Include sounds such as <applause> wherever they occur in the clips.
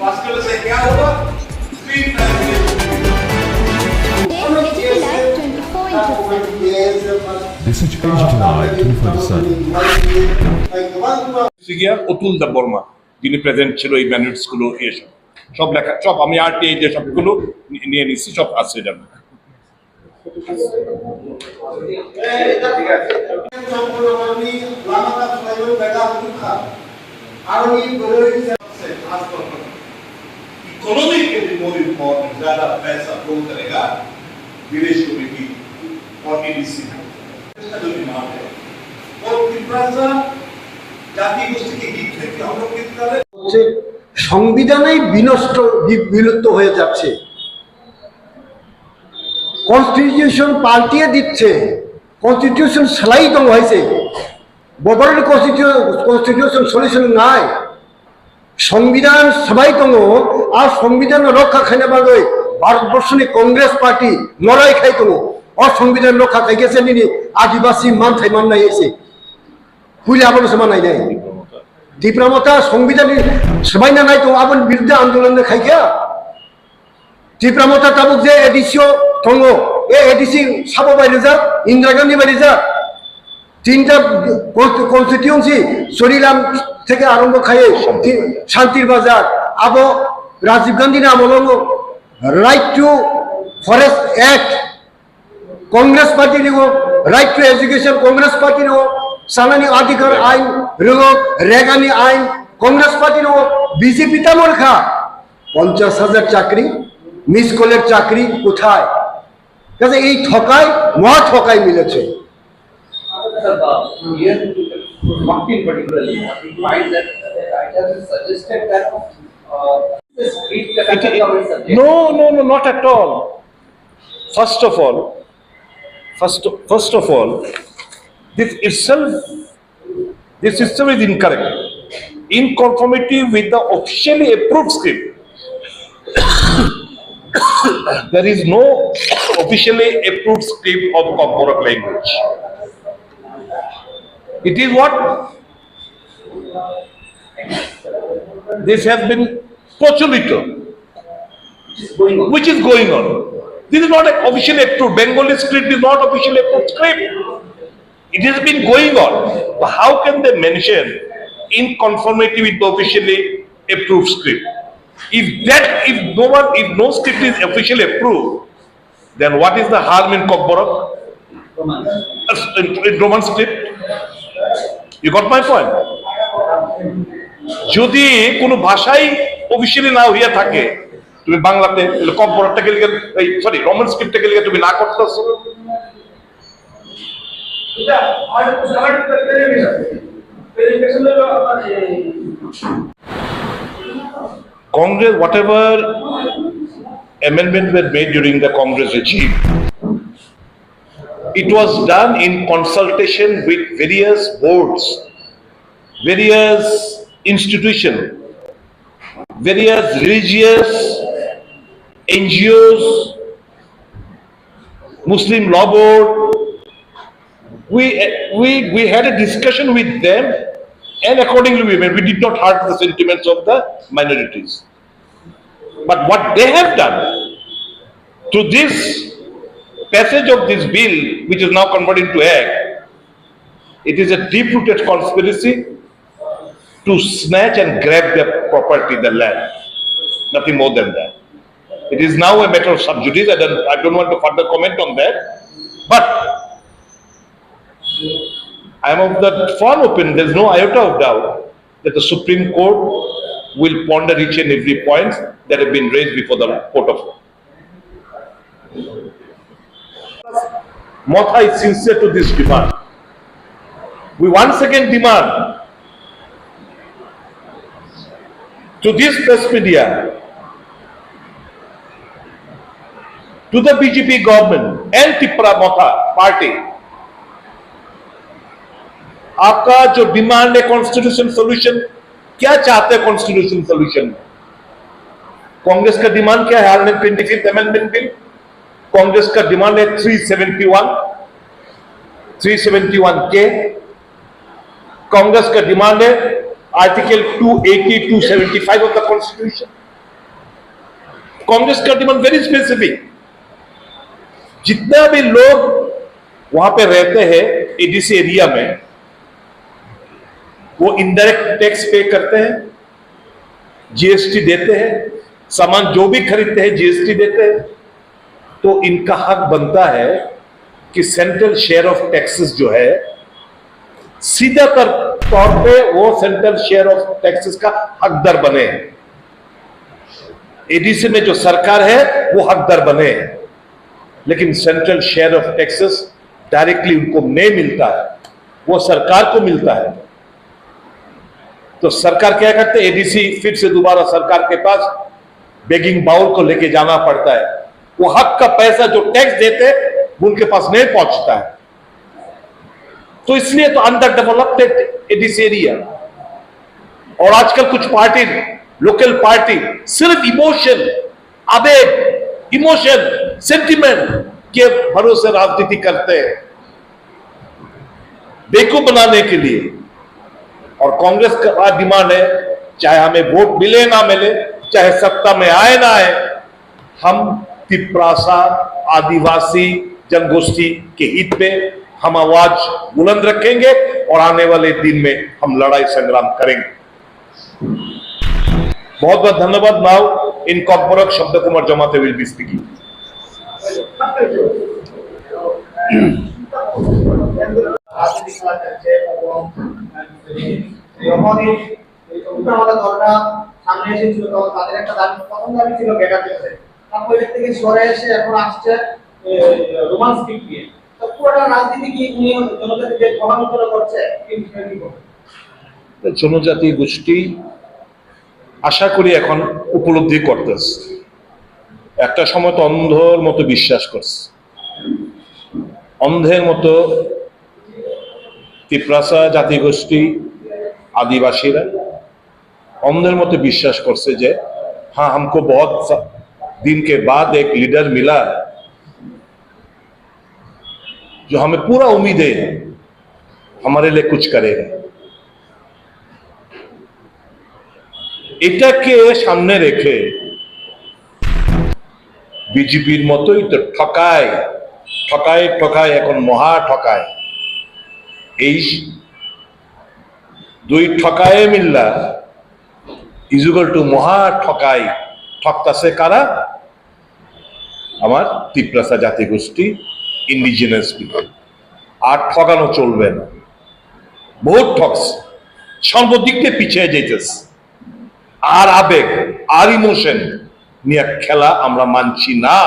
मुश्किल से क्या होगा तीन फैसले HT Live 24 into 7. This is HT Live 247. Figure Atul Dev Verma যিনি প্রেজেন্ট ছিল এই ম্যানুটস গুলো এসব সব লেখা সব আমি আরটিআই যে সবগুলো নি- নিয়ে নিচ্ছি সব আছে এটার মধ্যে। इकोनॉमी के लिए मोदी बहुत ज्यादा पैसा फ्लो करेगा विदेश कमेटी और एडीसी इसका जो डिमांड है और त्रिपुरा जाति गोष्ठी के हित है कि हम लोग किस तरह হচ্ছে সংবিধানেই বিনষ্ট বি- বিলুপ্ত হয়ে যাচ্ছে কনস্টিটিউশন পাল্টিয়ে দিচ্ছে কনস্টিটিউশন সেলাই তো হয়েছে বদলের কনস্টিটিউশন সলিউশন নাই সংবিধান সবাই তো আর সংবিধান রক্ষা খাইনে পারবে ভারতবর্ষ নিয়ে কংগ্রেস পার্টি লড়াই খাই তো আর সংবিধান রক্ষা খাই গেছে নিনি, আদিবাসী মান থাই মান নাই এসে পুলে আবার সমান নাই তীব্রমতা সংবিধানে সবাই না নাই তো আবার বিরুদ্ধে আন্দোলন খাইকা তীব্রমতা তাবুক যে এডিসিও থঙ্গ এ এডিসি সাব বাইরে যা, ইন্দিরা গান্ধী বাইরে যা। তিনটা কনস্টিটিউন্সি সরিলাম থেকে আরম্ভ খাইয়ে তি- শান্তির বাজার। আবো রাজীব গান্ধী না আমলঙ্গ right to forest act Congress party রিগো right to education Congress party রিগো সালানি অধিকার আইন রিগো রেগানি আইন, কংগ্রেস পার্টি রিগো বিজেপি তেমন খা। পঞ্চাশ হাজার চাকরি মিস কলের চাকরি কোথায়? কাজে এই ঠকায়, মহা ঠকায় মিলেছে। Uh, the street capacity of a subject. No, no, no, not at all. First of all, first, first of all, this itself, this system is incorrect. In conformity with the officially approved script, <coughs> there is no officially approved script of Komborok language. It is what? This has been procholito which is going on. This is not an officially approved. Bengali script is not officially approved script. It has been going on. But how can they mention in conformity with the officially approved script? If that, if no one, if no script is officially approved, then what is the harm in Kokborok? Roman. Uh, In, in Roman script? You got my point? যদি কোনো ভাষাই officially না হইয়া থাকে তুমি বাংলাতে তাহলে কম এই সরি রোমান স্ক্রিপ্টে গেলে তুমি না করতেছো Congress, whatever amendments were made during the Congress regime, it was done in consultation with various boards, various institutions, various religious NGOs, Muslim law board. We, we, we had a discussion with them and accordingly we made, we did not hurt the sentiments of the minorities. But what they have done to this passage of this bill, which is now converted into act, it is a deep-rooted conspiracy to snatch and grab the property, the land. Nothing more than that. It is now a matter of sub judice. I don't, I don't want to further comment on that. But I am of the firm opinion, there is no iota of doubt that the Supreme Court will ponder each and every point that have been raised before the court of law. Motha is sincere to this demand. We once again demand to this press media, to the BJP government and Tipra Motha party, आपका जो demand है constitution solution क्या चाहते हैं constitution solution Congress का demand क्या है? Hundred twenty fifth amendment bill Congress का डिमांड है 371 371 के कांग्रेस का डिमांड है article 280 275 of the constitution Congress का डिमांड वेरी स्पेसिफिक जितना भी लोग वहाँ पे रहते हैं एडीसी एरिया में, वो इनडायरेक्ट टैक्स पे करते हैं जीएसटी देते हैं, सामान जो भी खरीदते हैं जीएसटी देते हैं। तो इनका हक बनता है कि सेंट्रल शेयर ऑफ़ टैक्सेस जो है सीधा तर तौर पे वो सेंट्रल शेयर ऑफ़ टैक्सेस का हकदार बने। एडीसी में जो सरकार है, वो हकदार बने। लेकिन central share of taxes directly उनको नहीं मिलता है, वो सरकार को मिलता है। तो सरकार क्या करते एडीसी फिर से दोबारा सरकार के पास बेगिंग बाउल को लेके जाना पड़ता है। वो हक का पैसा जो टैक्स देते उनके पास नहीं पहुँचता है। तो इसलिए तो अंडर डेवलप्ड एडीसी एरिया और आजकल कुछ पार्टी लोकल पार्टी सिर्फ़ इमोशन आवेग इमोशन सेंटिमेंट के भरोसे राजनीति करते हैं। बेकूफ बनाने के लिए। और कांग्रेस का डिमांड है, चाहे हमें वोट मिले, ना मिले, चाहे सत्ता में आए, ना आए, हम तिपरासा आदिवासी जनगोष्ठी के हित पे हम आवाज बुलंद रखेंगे और आने वाले दिन में हम लड़ाई संग्राम करेंगे बहुत बहुत धन्यवाद नाउ इन कॉर्पोरक शब्द कुमार जमाते विल बी स्पीकिंग রাজনীতি খেলা চলছে এবং যখনই এই উত্তরমালা দলটা সামনে এসেছিল তখন তাদের একটা দাবি প্রথম দাবি ছিল গেটার জন্য তারপর এর থেকে সরে এসে এখন আসছে রোমান্স পিক নিয়ে তো পুরোটা রাজনীতি কি নিয়ে জনতাকে যে সমালোচনা করছে এই বিষয়ে কি বলবেন? জনজাতি গোষ্ঠী আশা করি এখন উপলব্ধি করতেছে একটা সময় তো অন্ধর মতো বিশ্বাস করছে অন্ধের মতো তিপ্রাসা জাতিগোষ্ঠী আদিবাসীরা অন্ধের মতো বিশ্বাস করছে যে हाँ हमको बहुत सा- दिन के बाद एक लीडर मिला जो हमें पूरा उम्मीद है हमारे लिए कुछ करेगा এটাকে সামনে রেখে বিজেপির মতোই তো ঠকায় ঠকায় ঠকায় এখন মহা ঠকায় এই দুই ঠকায় মিল্লা ইজুগাল টু মহা ঠকাই ঠকতাছে কারা আমার তিপ্রাসা জাতিগোষ্ঠী ইন্ডিজিনাস পিপল আর ঠকানো চলবে না বহুত ঠকস সর্বদিক দিয়ে পিছিয়ে যেতেছে আর আবেগ আর इमोशन নিয়ে খেলা আমরা মানছি না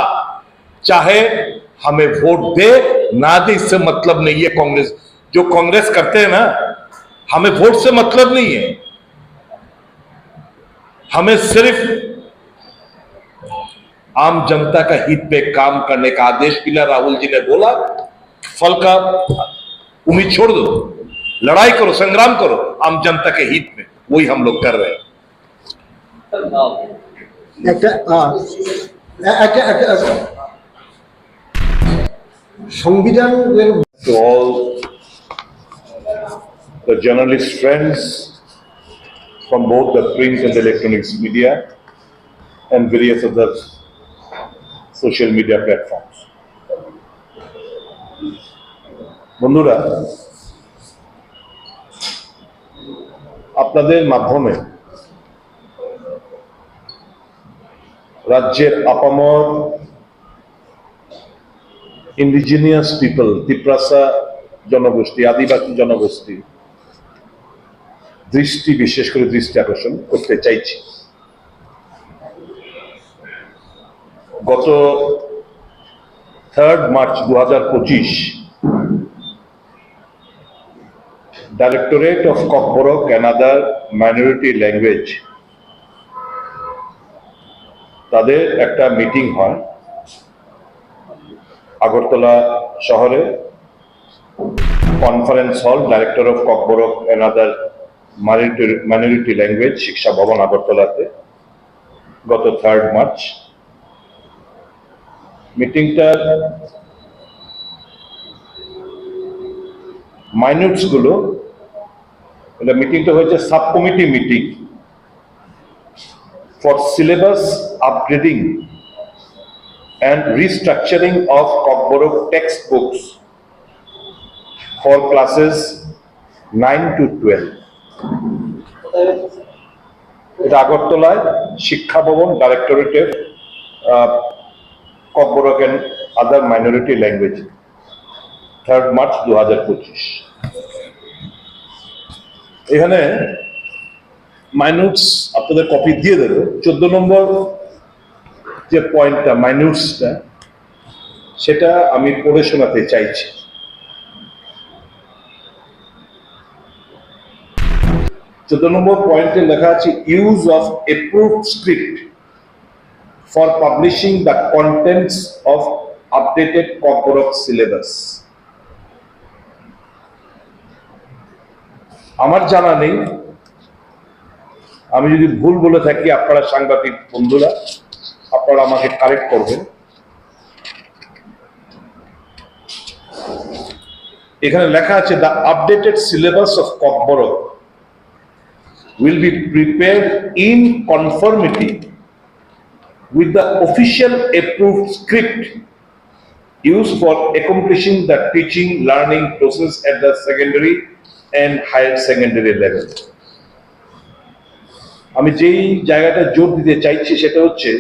चाहे हमें वोट दे ना दे इससे मतलब नहीं है कांग्रेस जो कांग्रेस करते हैं ना हमें वोट से मतलब नहीं है हमें सिर्फ आम जनता का हित पे काम करने का आदेश मिला राहुल जी ने बोला फल का उम्मीद छोड़ दो लड़ाई करो संग्राम करो आम जनता के हित में वही हम लोग कर रहे हैं স্যার আহ, একটা আহ, একটা একটা সংবিধানের to all the journalist friends from both the print and the electronics media and various other social media platforms. বন্ধুরা, আপনাদের মাধ্যমে রাজ্যের আপামর ইন্ডিজিনিয়াস পিপল তিপ্রাসা জনগোষ্ঠী, আদিবাসী জনগোষ্ঠী, দৃষ্টি, বিশেষ করে দৃষ্টি আকর্ষণ করতে চাইছি গত থার্ড মার্চ দু হাজার পঁচিশ directorate of Kokborok and minority language তাদের একটা মিটিং হয় আগরতলা শহরে conference hall director of Kokborok and other minority language Shiksha Bhavan আগরতলাতে, গত থার্ড মার্চ মিটিংটার মাইনুটসগুলো এটা মিটিংটা হয়েছে sub committee meeting for syllabus upgrading restructuring of Kokborok textbooks for classes 9 to 12. কোথায় হয়েছে? এটা আগরতলায় Shiksha Bhavan ডাইরেক্টরেটের Kokborok and other minority language third March দু হাজার পঁচিশ এখানে মাইনুটস আপনাদের কপি দিয়ে দেবে। চোদ্দ নম্বর যে পয়েন্টটা মাইনুটসটা সেটা আমি পড়ে শোনাতে চাইছি। চোদ্দ নম্বর পয়েন্টে লেখা আছে use of approved script for publishing the contents of updated corporate syllabus আমার জানা নেই। আমি যদি ভুল বলে থাকি, আপনারা সাংবাদিক বন্ধুরা, আপনারা আমাকে কারেক্ট করবেন। এখানে লেখা আছে the updated syllabus of Kokborok will be prepared in conformity with the official approved script used for accomplishing the teaching, learning process at the secondary and higher secondary level. আমি যেই জায়গাটা জোর দিতে চাইছি সেটা হচ্ছে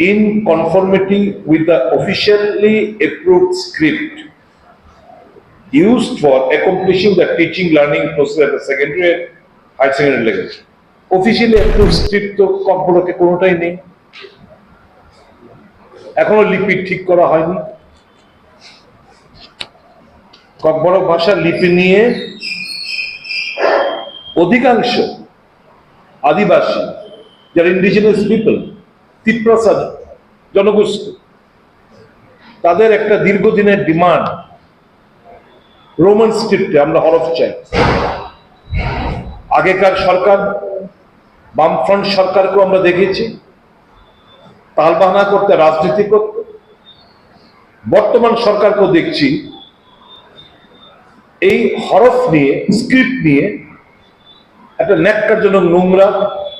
in conformity with the officially approve script use for accomplishing the teaching learning process at the secondary higher secondary level officially approve script তো কম্পোলকে কোনোটাই নেই এখনও লিপি ঠিক করা হয়নি। ককবর ভাষার লিপি নিয়ে অধিকাংশ আদিবাসী, যারা ইন্ডিজিনাস পিপল তিপ্রাসা জনগোষ্ঠী, তাদের একটা দীর্ঘদিনের ডিমান্ড রোমান স্ক্রিপ্টে আমরা হরফ চাই। আগেকার সরকার, বামফ্রন্ট সরকারকেও আমরা দেখেছি। তালবাহানা করতে রাজনীতি করতে। বর্তমান সরকারকেও দেখছি। এই হরফ নিয়ে স্ক্রিপ্ট নিয়ে একটা ন্যাক্কারজনক নোংরা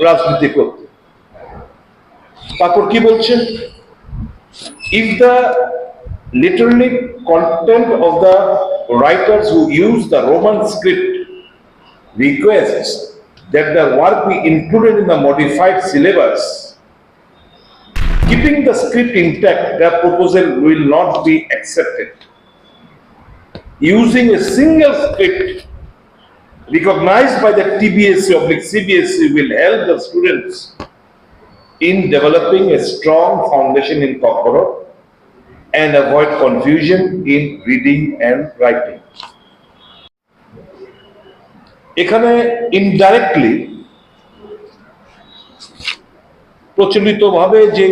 রাজনীতি করতে। তারপর কি বলছেন if the literally content of the writers who use the Roman script request that the work be included in the modified syllabus keeping the script intact, their proposal will not be accepted. Using a single script recognized by the TBSC oblique CBSC will help the students in developing a strong foundation in Kokoro and avoid confusion in reading and writing. এখানে indirectly প্রচলিতভাবে যে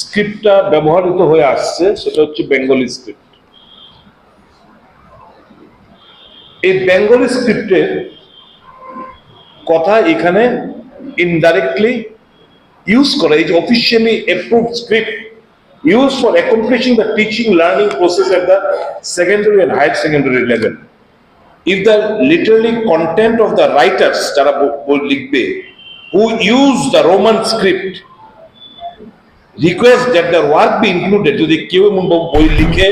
স্ক্রিপ্টটা ব্যবহৃত হয়ে আসছে, সেটা হচ্ছে Bengali script. এই বেঙ্গলি স্ক্রিপ্টের কথা এখানে ইনডাইরেক্টলি ইউজ করা, এই যে officially approved script use for accomplishing the teaching learning process at the secondary and higher secondary level if the literally content of the writers, যারা লিখবে who use the roman script request that their work be included যদি কেউ এমন বই লিখে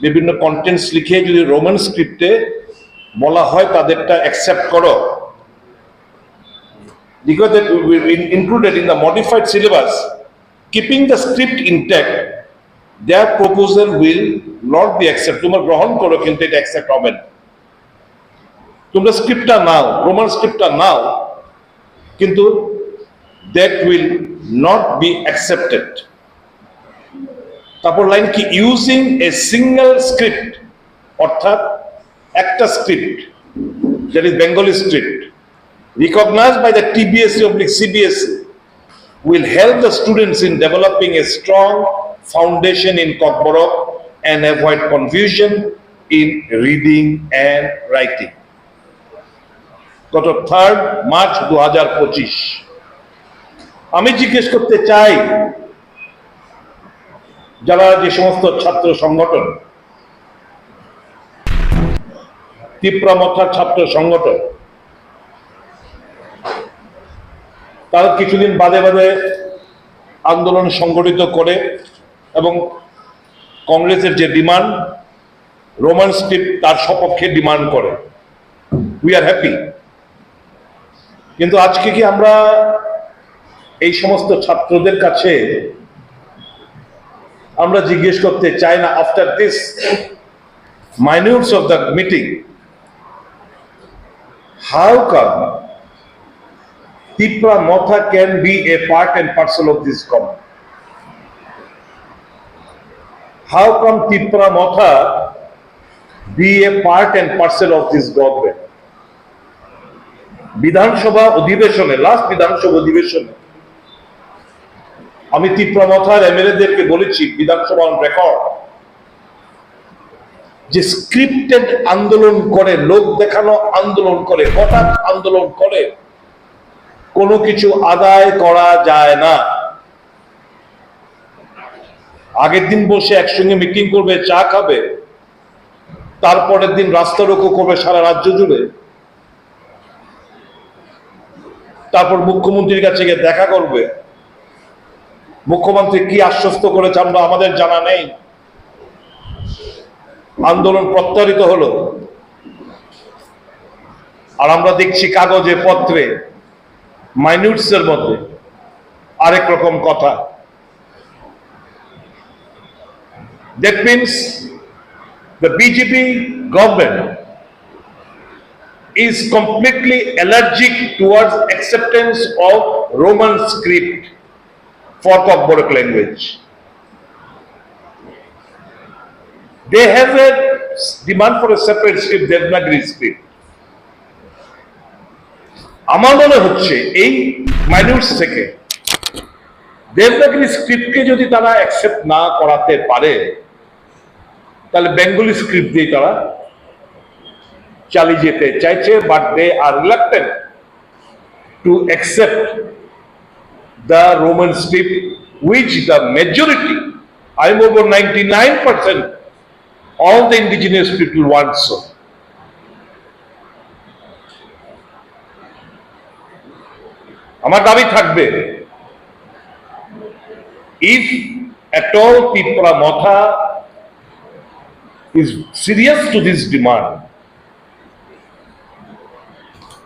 বিভিন্ন contents লিখে যদি রোমান স্ক্রিপ্টে বলা হয় তাদেরটা অ্যাকসেপ্ট করো because that be included in the modified syllabus keeping the script intact their proposal will not be accepted তোমরা গ্রহণ করো কিন্তু এটা অ্যাকসেপ্ট হবে তোমরা স্ক্রিপ্টটা নাও রোমান স্ক্রিপ্টটা নাও কিন্তু that will not be accepted তারপর লাইন কি? ইউজিং এ সিঙ্গল স্ক্রিপ্ট অর্থাৎ একটা script that is Bengali script recognise by the TBSC oblique CBSC will help the students in developing a strong foundation in Kokborok and avoid confusion in reading and writing গত third March দু হাজার পঁচিশ। আমি জিজ্ঞেস করতে চাই, যারা যে সমস্ত ছাত্র সংগঠন তীব্রমথা ছাত্র সংগঠন, তারা কিছুদিন বাদে বাদে আন্দোলন সংগঠিত করে এবং কংগ্রেসের যে ডিমান্ড রোমান স্ক্রিপ্ট তার সপক্ষে ডিমান্ড করে। উই আর হ্যাপি কিন্তু আজকে কি আমরা এই সমস্ত ছাত্রদের কাছে আমরা জিজ্ঞেস করতে চাই না after this minutes of the meeting how come পিপড়া Motha can be a part and parcel of this come how come পিপড়া Motha be a part and parcel of this government বিধানসভা অধিবেশনে লাস্ট বিধানসভা অধিবেশনে, আমি ত্রিপুরা মথার এমএলএদেরকে বলেছি, বিধানসভা রেকর্ড যে scripted আন্দোলন করে, লোক দেখানো আন্দোলন করে, হঠাৎ আন্দোলন করে, কোনো কিছু আদায় করা যায় না। আগের দিন বসে একসঙ্গে মিটিং করবে, চা খাবে, তারপরের দিন রাস্তা রোকো করবে সারা রাজ্য জুড়ে। তারপর মুখ্যমন্ত্রীর কাছে গিয়ে দেখা করবে। মুখ্যমন্ত্রী কি আশ্বস্ত করেছে আমরা আমাদের জানা নেই। আন্দোলন প্রত্যাহৃত হলো। আর আমরা দেখছি কাগজে পত্রে মাইনিউটস এর মধ্যে, আরেক রকম কথা। That means the BJP government is completely allergic towards acceptance of Roman script for Kokborok language. They have a demand for a separate script, Devanagari script. আমার মনে হচ্ছে এই মাইনিউটস থেকে দেবনাগরী স্ক্রিপ্টকে যদি তারা অ্যাকসেপ্ট না করাতে পারে তাহলে বেঙ্গলি স্ক্রিপ্ট দিয়ে তারা চালিয়ে যেতে চাইছে but they are reluctant to accept the Roman script, which the majority, I'm over 99%, all the indigenous people want so. আমার দাবি থাকবে if at all Tipra Motha is serious to this demand,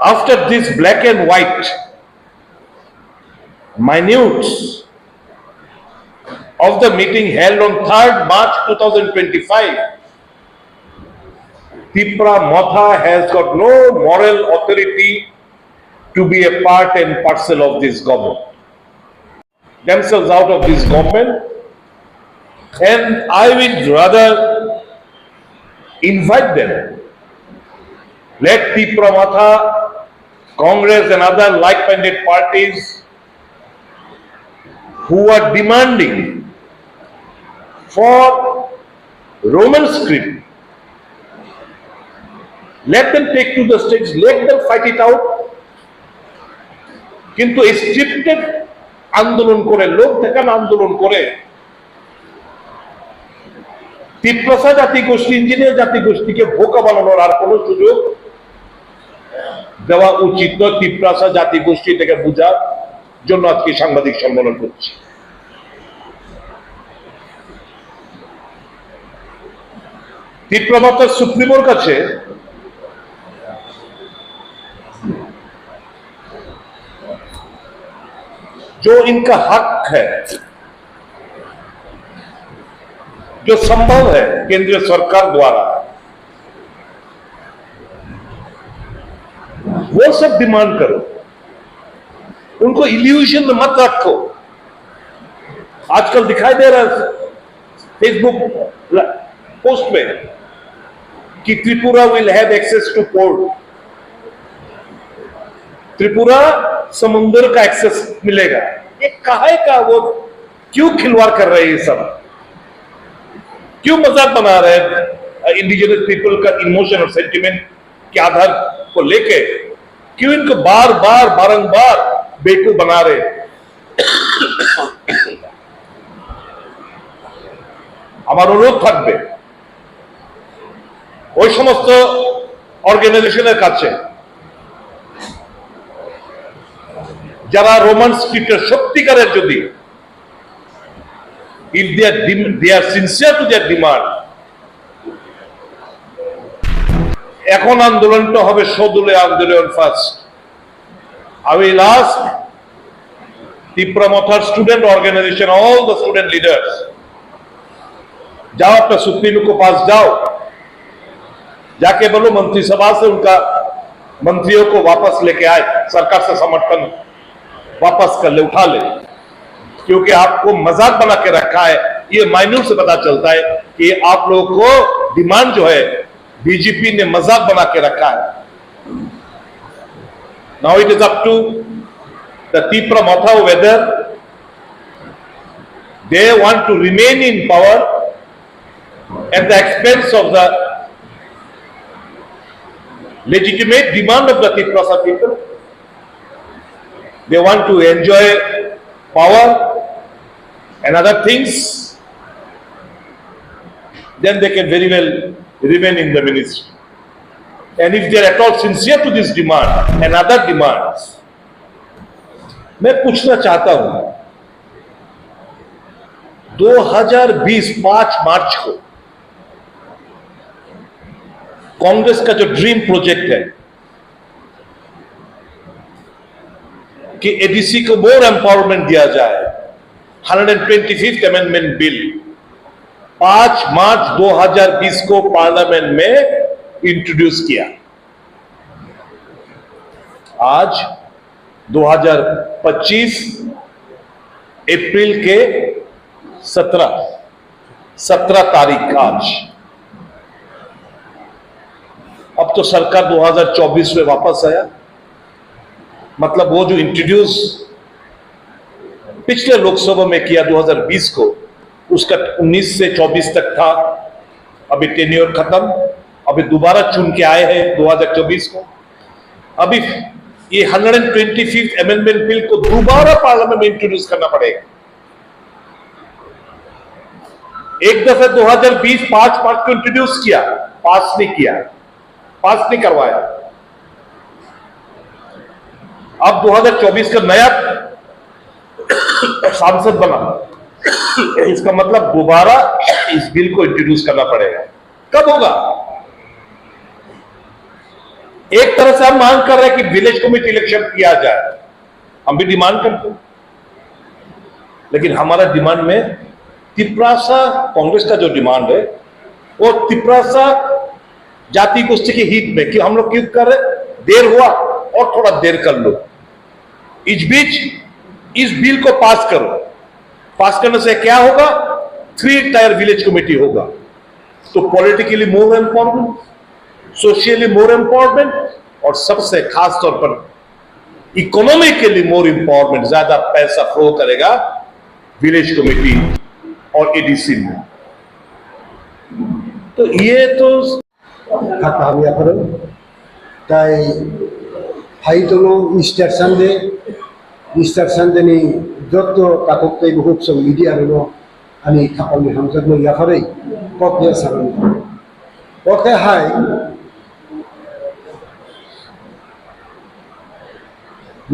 after this black and white minutes of the meeting held on 3rd March 2025, Tipra Motha has got no moral authority to be a part and parcel of this government. Themselves out of this government, and I would rather invite them. Let Tipra Motha, Congress and other like-minded parties who are demanding for Roman script. Let them take to the stage, let them fight it out. কিন্তু scripted আন্দোলন করে লোক দেখান আন্দোলন করে তিপ্রসা জাতি গোষ্ঠী engineer জাতি গোষ্ঠীকে বোকা বানানোর আর কোনো সুযোগ দেওয়া উচিত নয় তিপ্রাসা জাতি গোষ্ঠী থেকে বোঝার জন্য আজকে সাংবাদিক সম্মেলন করছি তিপ্রমাতার সুপ্রিমোর কাছে जो इनका हक है जो संभव है केंद्रीय सरकार द्वारा वो सब डिमांड करो। उनको इल्यूशन में मत रखो। आजकल दिखाई दे रहा है फेसबुक पोस्ट में कि Tripura will have access to port Tripura समुंदर का एक्सेस मिलेगा। ये कहा का वो? क्यों खिलवाड़ कर रहे हैं सब? क्यों मज़ाक बना रहे हैं? इंडिजिनस पीपल का इमोशन और सेंटिमेंट के आधार को लेके क्यों इनको बार बार बारंबार बेवकूफ बना रहे हैं? আমার অনুরোধ থাকবে ওই সমস্ত অর্গানাইজেশনের কাছে যারা রোমান স্ক্রিপ্টের সত্যিকারের যদি if they are, dem- they are sincere to their এখন আন্দোলনটা হবে সদলীয় আন্দোলন first I will ask Tipramothar student organization, all the student leaders, जाओ अपना सुप्रीम को पास जाओ जाके बोलो मंत्रिसभा से उनका मंत्रियों को वापस लेके आए सरकार से समर्थन वापस कर ले उठा ले क्योंकि आपको मजाक बना के रखा है ये मायनूर से पता चलता है कि आप लोगों को डिमांड जो है बीजेपी ने मजाक बना के रखा है Now it is up to the Tipra Matha whether they want to remain in power at the expense of the legitimate demand of the Tiprasa people. They want to enjoy power and other things. Then they can very well remain in the ministry. And if they are at all sincere to this demand and other demands, मैं पूछना चाहता हूँ 2020 5 मार्च को कांग्रेस का जो dream project है कि ADC को मोर एम्पावरमेंट दिया जाए 125th अमेंडमेंट बिल 5 मार्च 2020 को पार्लियामेंट में इंट्रोड्यूस किया। आज 2025 अप्रैल के 17 17 तारीख आज। अब तो सरकार 2024 में वापस आया। मतलब वो जो इंट्रोड्यूस पिछले लोकसभा में किया 2020 को उसका 19 से 24 तक था। अभी टेन्योर खत्म। अभी दोबारा चुन के आए हैं 2024 को। अभी ये 125th अमेंडमेंट बिल को दोबारा पार्लियामेंट में इंट्रोड्यूस करना पड़ेगा। एक दफे 2020 पाँच मार्च को इंट्रोड्यूस किया, पास नहीं किया, पास नहीं करवाया। अब 2024 का नया सांसद बना। <coughs> इसका मतलब दोबारा इस बिल को इंट्रोड्यूस करना पड़ेगा। कब होगा? एक तरह से हम मांग कर रहे हैं कि विलेज कमेटी इलेक्शन किया जाए। हम भी डिमांड करते हैं। लेकिन हमारा डिमांड में तिपरासा कांग्रेस का जो डिमांड है, वो तिपरासा जाति गोष्ठी के हित में कि हम लोग क्यों कर रहे देर हुआ और थोड़ा देर कर लो। इस बीच इस बिल को पास करो। पास करने से क्या होगा? थ्री टायर विलेज कमेटी होगा। तो politically more important socially more important और सबसे खास तौर पर इकोनॉमिकली मोर इंपॉर्टेंट ज़्यादा पैसा फ्लो करेगा विलेज कमेटी और एडीसी में। तो ये तो हाथामियाफोर तो ফাইতলো इंस्ट्रक्शन दे इंस्ट्रक्शन देनी যত কাকতাই বহুত সব মিডিয়া রনো আনি খাপালনি হামজাগনো ইয়াফারে কপিয়া সারানি। ওকে হাই।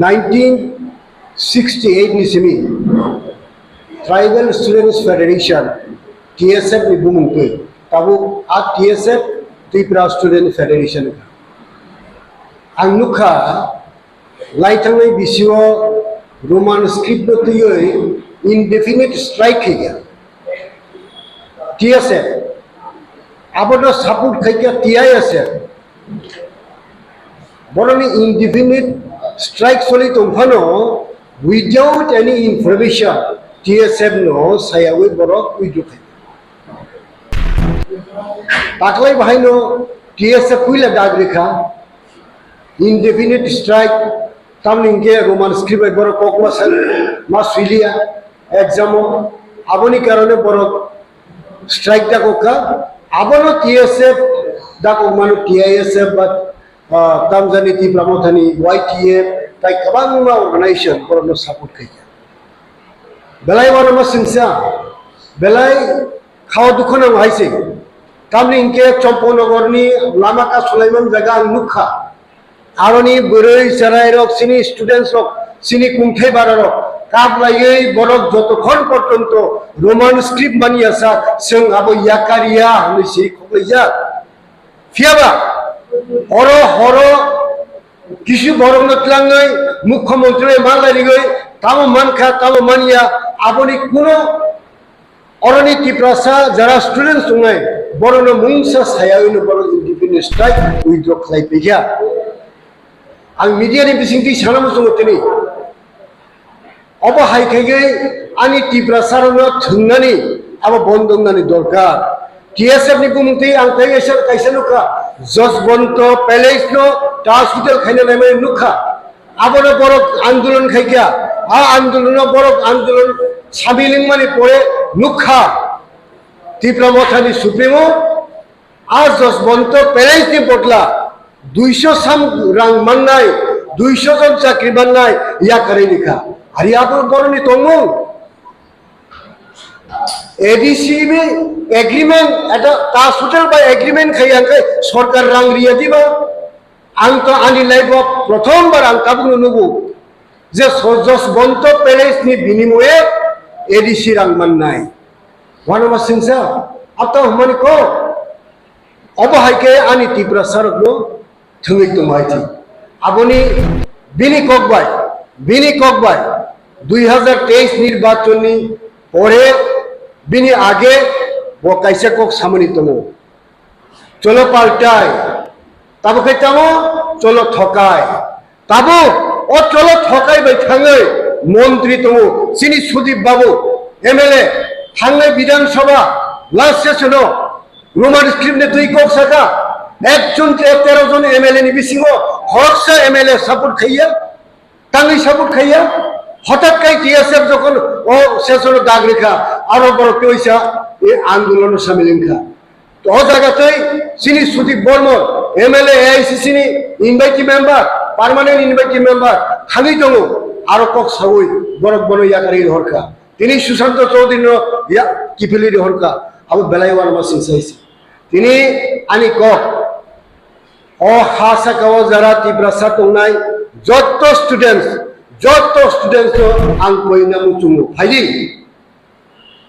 Nineteen sixty eight নিসিমি tribal students federation TSF bumungke tabu a TSF Tripura Student Federation ang nukha laitangnai bisio Roman Roman scriptoriae strike হয়ে গেল। TSF. আবার সাপোর্ট খাইকা তিয়াই আছে। বরং ইনডিফিনিট স্ট্রাইক চলি তখন without any information T S F সায়াওই বড় উইডো থাকে। তাকলাই বাহাইন এফ কইলা ডাক রেখা indefinite strike tamlinge roman scribe boro kokwa sel masulia exam aboni karone boro strike da kokka abono tsf da ko manu tisf but tanzani ti pramothani ytf tai kabang ma organization boro no support kai belai boro ma sinsa belai খাওয়া দুখনা হাইছে তামলিংকে চম্পনগরনি লামাকা সুলাইমান জায়গা নুখা আরনি বেরোই সেরাই rock সিনি students হোক চিনি কুণ্ঠাই বাড়ানো cup লাইয়েই বরক যতক্ষণ পর্যন্ত Roman script বানিয়েছা जों আবো ইয়াকারিয়া হলে সেই খবইয়া ফিয়াবা হর হর কিছু বরং নতলাঙ্গই মুখ্যমন্ত্রী মান লাগি মালারিগই তাও মানখা তাও মানিয়া আপনি কোনো অরনীতি প্রাসা যারা স্টুডেন্টস নাই বরং মুংসা সায়া বরং ইন্ডিপেন্ডেন্স টাইপ উইথড্র খাইপেয়া आं मिडियानि बिथिंथि सानामो जोङो दिनै अबहायखायै आंनि टिप्रासारनो थोंनानै आबो बन्द होननानै दरकार टिएसएफनि बुंथि आं खायसे खायसे नुखा जसबन्त प्यालेसनो टास हटेल खायनो नायमाय नुखा आबोनो बरक आन्दोलन खायगिया आ आन्दोलनाव बरक आन्दोलन साबिलिं माने परे नुखा ত্রিপুরা মথানি সুপ্রিমো আজ যশবন্ত প্যারেন্টসনি বদলা দুইশো রাং মাননাই দুইশো জন চাকরি মাননাই ইয়া করে লিখা আর ইয়াপুর বরণি তঙ্গু এডিসি এগ্রিমেন্ট এটা তা সুটেল বা এগ্রিমেন্ট খাই আঙ্কে সরকার রাং রিয়া দিবা। আং তো আনি লাইফ প্রথমবার আং কাবুনো নুবু। যে যশবন্ত প্যারেন্টসনি বিনিময়ে এডিসি রাং singsa atau humani ko অবহাই কে আনি ত্রিপুরা সড়ক নো থুমি তোমাইতি আপনি বিনি ককবাই বিনি ককবাই, দুই হাজার তেইশ নির্বাচনী পরে বিনি আগে ও কাইসে কক সামনি তমো। চলো পাল্টায়। তাবো খাইতামো চলো ঠকায়। তাবো ও চলো ঠকাই বাই থাঙে মন্ত্রী তমো চিনি সুদীপ বাবু, এমএলএ থাঙে বিধানসভা, লাস্ট সেশনও। রোমান স্ক্রিপ্টে দুই কক সাকা একজন তেরো জন এমএলএ নিবিসিং হরসা এমএলএ সাপোর্ট খাইয়া, টাঙ্গি সাপোর্ট খাইয়া, হঠাৎ কাই টিএসএফ যখন, ও শেষর দাগ রেখা, আরও বড় পয়সা, এই আন্দোলন সামিলিংখা তো ও চিনি সুদীপ বর্মন, এমএলএ, এআইসিসি নি invitee member, permanent invitee member, খালি দङ আরও কক সাবই, বরক বন ইয়াকারি হরকা তিনি সুশান্ত চৌধুরী ইয়া, কিফিলি হরকা আবু বেলাই ওয়ারমা সিং সাইছি তিনি আনি কক অ যারা তিব্রাসা দংনাই যত স্টুডেন্টস যত স্টুডেন্টস আং কইনা মুচুমু ফাইলি।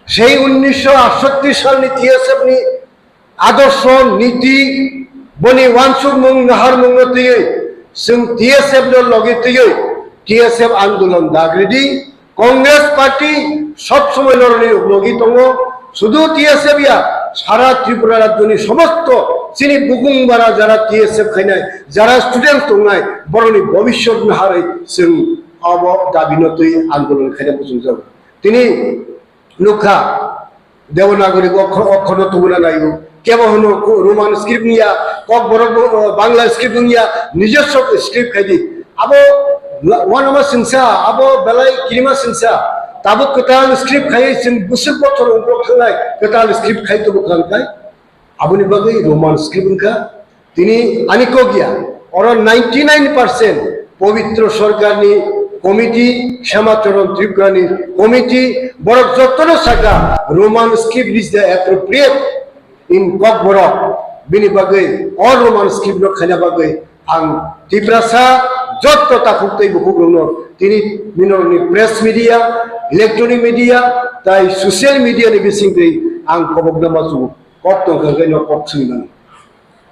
সেই উনিশশো আটষট্টি সাল নীতি হিসেবে আদর্শ নীতি বনি ওয়ানসুক মুং, নাহার মুং তুই সিং টিএসএফ লগে তুই টিএসএফ আন্দোলন দাগরিডি, কংগ্রেস পার্টি সবসময় লড়নের লগে দো শুধু টিএসএফ ইয়া, সারা ত্রিপুরা রাজ্য সমস্ত চিনি বুকুংবারা যারা টিএসএফ খাই নাই, যারা স্টুডেন্ট তো নাই, বরং ভবিষ্যৎ নাহারে সেন অব দাবিনতই আন্দোলন খাইতে পছন্দ যাব তিনি নুখা দেবনাগরিক অক্ষর অক্ষর তুমুলা কেবল কেবহন রোমান স্ক্রিপ্ট নিয়া, কক বড় বাংলা স্ক্রিপ্ট নিয়া, নিজস্ব স্ক্রিপ্ট খাই দি। আবো ওয়ান আমার সিনসা, আবো বেলায় কিনিমা সিনসা তাবো কেতাল স্ক্রিপ্ট খাই जों बोसोर बोथोर उनाव थांनाय केताल स्क्रिप्ट खाय तबो खांखाय আবুনি বাগে রোমান স্ক্রিপ্টকা তিনি আনিকো গিয়া। অর নাইনটি নাইন পার্সেন্ট পবিত্র সরকারি কমিটি, শ্যামাচরণ ত্রিপুরানি কমিটি বড় যত্ন সাকা Roman script is the appropriate in cock বড় বিনি বাগে অ রোমান স্ক্রিপ্ট খানা বাগে ang diprasa যত খুঁজতে বহুগ্রহণ তিনি মিনরনি প্রেস মিডিয়া, ইলেকট্রনিক মিডিয়া, তাই সোশ্যাল মিডিয়ানি বিসিং আং কবক নামা কব দঙ্কা কব